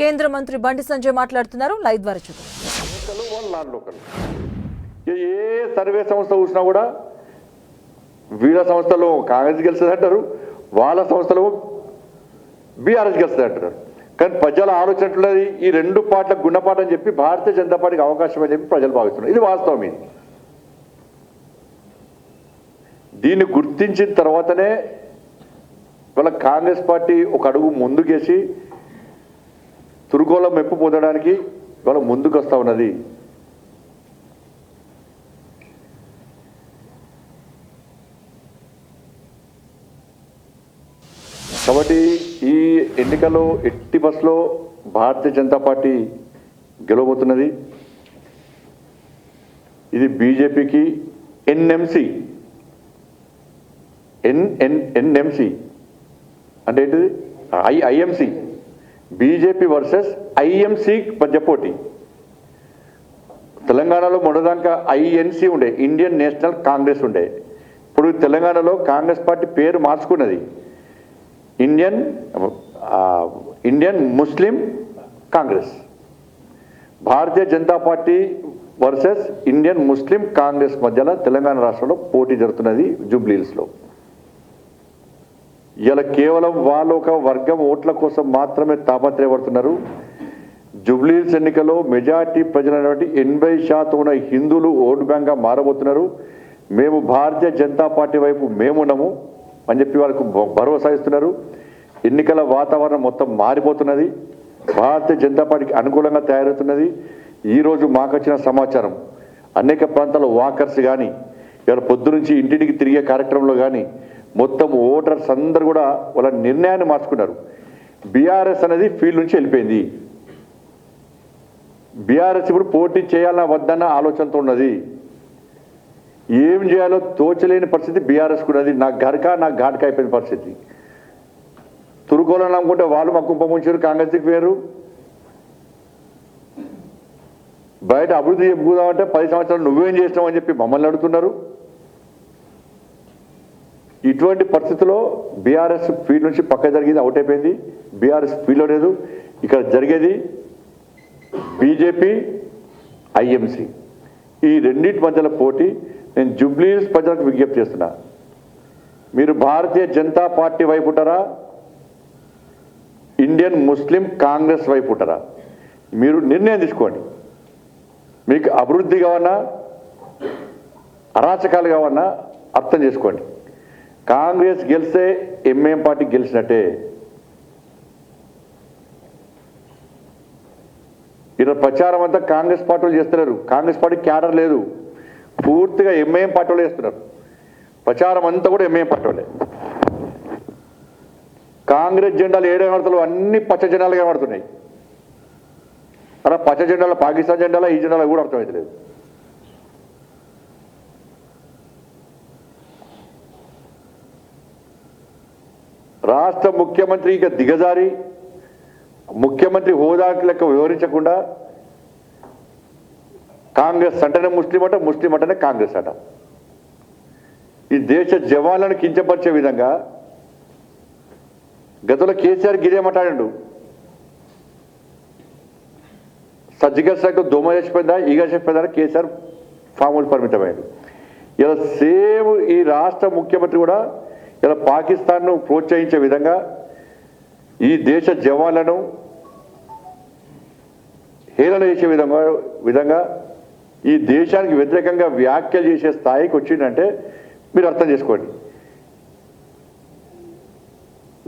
కేంద్ర మంత్రి బండి సంజయ్ మాట్లాడుతున్నారు. లైవ్ ద్వారా చూద్దాం. ఏ సర్వే సంస్థ చూసినా కూడా వీళ్ళ సంస్థలో కాంగ్రెస్ గెలుస్తుంది అంటారు వాళ్ళ సంస్థలో బీఆర్ఎస్ గెలుస్తుంది అంటారు కానీ ప్రజల ఆలోచన ఈ రెండు పార్టీలకు గుణపాఠం చెప్పి భారతీయ జనతా పార్టీకి అవకాశం అని చెప్పి ప్రజలు భావిస్తున్నారు. ఇది వాస్తవం ఇది. దీన్ని గుర్తించిన తర్వాతనే వాళ్ళ కాంగ్రెస్ పార్టీ ఒక అడుగు ముందుకేసి తురుకోల మెప్పు పొందడానికి ఇవాళ ముందుకు వస్తూ ఉన్నది. కాబట్టి ఈ ఎన్నికల్లో ఎట్టి బస్లో భారతీయ జనతా పార్టీ గెలవబోతున్నది. ఇది బీజేపీకి ఎన్ఎంసి ఎన్ఎన్ ఎన్ఎంసి అంటే ఏంటిది? I IMC BJP versus IMC మధ్య పోటీ. తెలంగాణలో మొదటిదాకా ఐఎన్సీ ఉండే ఇండియన్ నేషనల్ కాంగ్రెస్ ఉండే. ఇప్పుడు తెలంగాణలో కాంగ్రెస్ పార్టీ పేరు మార్చుకున్నది. Indian Indian Muslim Congress. Bharatiya Janata party versus Indian Muslim Congress మధ్యలో తెలంగాణ రాష్ట్రంలో పోటీ జరుగుతున్నది జూబ్లీహిల్స్లో. ఇలా కేవలం వాళ్ళు ఒక వర్గం ఓట్ల కోసం మాత్రమే తాపత్రయపడుతున్నారు. జుబ్లీహిల్స్ ఎన్నికలో మెజార్టీ ప్రజలైనటువంటి ఎనభై శాతం ఉన్న హిందువులు ఓటు బ్యాంక్గా మారబోతున్నారు. మేము భారతీయ జనతా పార్టీ వైపు మేమున్నాము అని చెప్పి వాళ్ళకు భ- భరోసా ఇస్తున్నారు. ఎన్నికల వాతావరణం మొత్తం మారిపోతున్నది. భారతీయ జనతా పార్టీకి అనుకూలంగా తయారవుతున్నది. ఈరోజు మాకు వచ్చిన సమాచారం అనేక ప్రాంతాల వాకర్స్ కానీ ఇవాళ పొద్దు నుంచి ఇంటింటికి తిరిగే కార్యక్రమంలో కానీ మొత్తం ఓటర్స్ అందరు కూడా వాళ్ళ నిర్ణయాన్ని మార్చుకున్నారు. బీఆర్ఎస్ అనేది ఫీల్డ్ నుంచి వెళ్ళిపోయింది. బీఆర్ఎస్ ఇప్పుడు పోటీ చేయాలన్నా వద్దన్న ఆలోచనతో ఉన్నది. ఏం చేయాలో తోచలేని పరిస్థితి బీఆర్ఎస్ ఉన్నది. నా గరక నా ఘాటక అయిపోయిన పరిస్థితి. తురుకోవాలని అనుకుంటే వాళ్ళు మా కుంభముంచారు కాంగ్రెస్కి వేరు. బయట అభివృద్ధి చెప్పుకుందామంటే పది సంవత్సరాలు నువ్వేం చేసినావు అని చెప్పి మమ్మల్ని అడుగుతున్నారు. ఇటువంటి పరిస్థితుల్లో బీఆర్ఎస్ ఫీల్డ్ నుంచి పక్క జరిగింది అవుట్ అయిపోయింది. బీఆర్ఎస్ ఫీల్డ్లో లేదు. ఇక్కడ జరిగేది బీజేపీ ఐఎంసి. ఈ రెండింటి మధ్యలో పోటీ. నేను జుబ్లీస్ ప్రజలకు విజ్ఞప్తి చేస్తున్నా. మీరు భారతీయ జనతా పార్టీ వైపు ఉంటారా? ఇండియన్ ముస్లిం కాంగ్రెస్ వైపు ఉంటారా? మీరు నిర్ణయం తీసుకోండి. మీకు అభివృద్ధి కావన్నా అరాచకాలు కావన్నా అర్థం చేసుకోండి. కాంగ్రెస్ గెలిస్తే ఎంఏం పార్టీ గెలిచినట్టే. ఈరోజు ప్రచారం అంతా కాంగ్రెస్ పార్టీలు చేస్తున్నారు కాంగ్రెస్ పార్టీ క్యాడర్ లేదు. పూర్తిగా ఎంఐఎం పార్టీ వాళ్ళు చేస్తున్నారు. ప్రచారం అంతా కూడా ఎంఐఎం పార్టీ కాంగ్రెస్ జెండాలు ఏడు కనబడతారు అన్ని పచ్చ జెండాలు కనబడుతున్నాయి అలా పచ్చ జెండాలు పాకిస్తాన్ జెండాలో ఈ జెండాలో కూడా అర్థమవుతలేదు రాష్ట్ర ముఖ్యమంత్రి ఇక దిగజారి ముఖ్యమంత్రి హోదా లెక్క వివరించకుండా కాంగ్రెస్ అంటేనే ముస్లిం అట ముస్లిం అంటేనే కాంగ్రెస్ అట. ఈ దేశ జవాన్లను కించపరిచే విధంగా గతంలో కేసీఆర్ గిరే సర్జికల్ స్ట్రైక్ దోమ చేసిపోయిందా ఈగ చేసిపోయిందా కేసీఆర్ ఫామ్ హౌస్ పరిమితమైంది. ఇలా సేమ్ ఈ రాష్ట్ర ముఖ్యమంత్రి కూడా ఇలా పాకిస్తాన్ను ప్రోత్సహించే విధంగా ఈ దేశ జవాన్లను హేళన చేసే విధంగా విధంగా ఈ దేశానికి వ్యతిరేకంగా వ్యాఖ్యలు చేసే స్థాయికి వచ్చిందంటే మీరు అర్థం చేసుకోండి.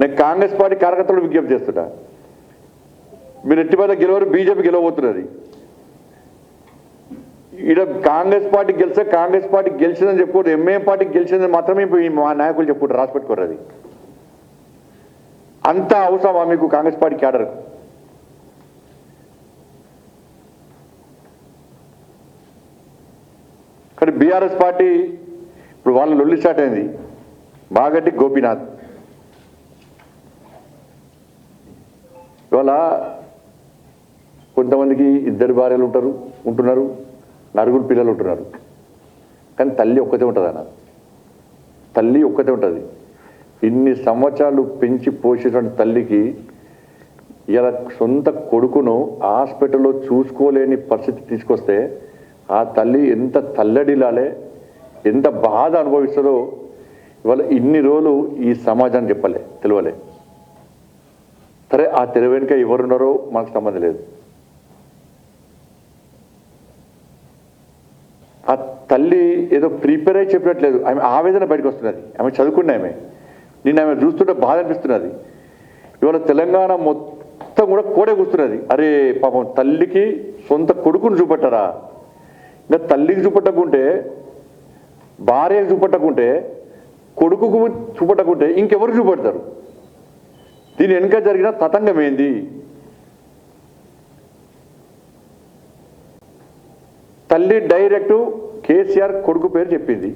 నేను కాంగ్రెస్ పార్టీ కార్యకర్తలు విజ్ఞప్తి చేస్తున్నా. మీరు ఎట్టి మీద గెలవరు బీజేపీ గెలవబోతున్నది. ఈడ కాంగ్రెస్ పార్టీ గెలిస్తే కాంగ్రెస్ పార్టీ గెలిచిందని చెప్పుకోరు ఎంఏఎం పార్టీ గెలిచిందని మాత్రమే మా నాయకులు చెప్పుకుంటారు రాసిపెట్టుకోరు అది. అంత అవసరమా మీకు కాంగ్రెస్ పార్టీ క్యాడర్? కానీ బీఆర్ఎస్ పార్టీ ఇప్పుడు వాళ్ళ లొల్లి స్టార్ట్ అయింది. బాగట్టి గోపీనాథ్. ఇవాళ కొంతమందికి ఇద్దరు భార్యలు ఉంటారు ఉంటున్నారు. నలుగురు పిల్లలు ఉంటున్నారు. కానీ తల్లి ఒక్కతే ఉంటుంది అన్న. తల్లి ఒక్కతే ఉంటుంది. ఇన్ని సంవత్సరాలు పెంచి పోషించిన తల్లికి ఇలా సొంత కొడుకును హాస్పిటల్లో చూసుకోలేని పరిస్థితి తీసుకొస్తే ఆ తల్లి ఎంత తల్లడిలాలే ఎంత బాధ అనుభవిస్తుందో ఇవాళ ఇన్ని రోజులు ఈ సమాజాన్ని చెప్పలే తెలియలే సరే ఆ తెలివెనుక వెనుక ఎవరున్నారో మనకు సంబంధం లేదు. ఆ తల్లి ఏదో ప్రిపేర్ అయి చెప్పినట్లేదు. ఆమె ఆవేదన బయటకు వస్తున్నది. ఆమె చదువుకున్న ఆమె. నిన్న ఆమె చూస్తుంటే బాధ అనిపిస్తున్నది. ఇవాళ తెలంగాణ మొత్తం కూడా కోడే కూర్చున్నది అరే పాపం తల్లికి సొంత కొడుకును చూపెట్టరా? ఇంకా తల్లికి చూపెట్టకుంటే భార్యకు చూపెట్టకుంటే కొడుకుకు చూపెట్టకుంటే ఇంకెవరు చూపెడతారు? దీని వెనుక జరిగిన తతంగం ఏంది? తల్లి డైరెక్టు కేసీఆర్ కొడుకు పేరు చెప్పింది.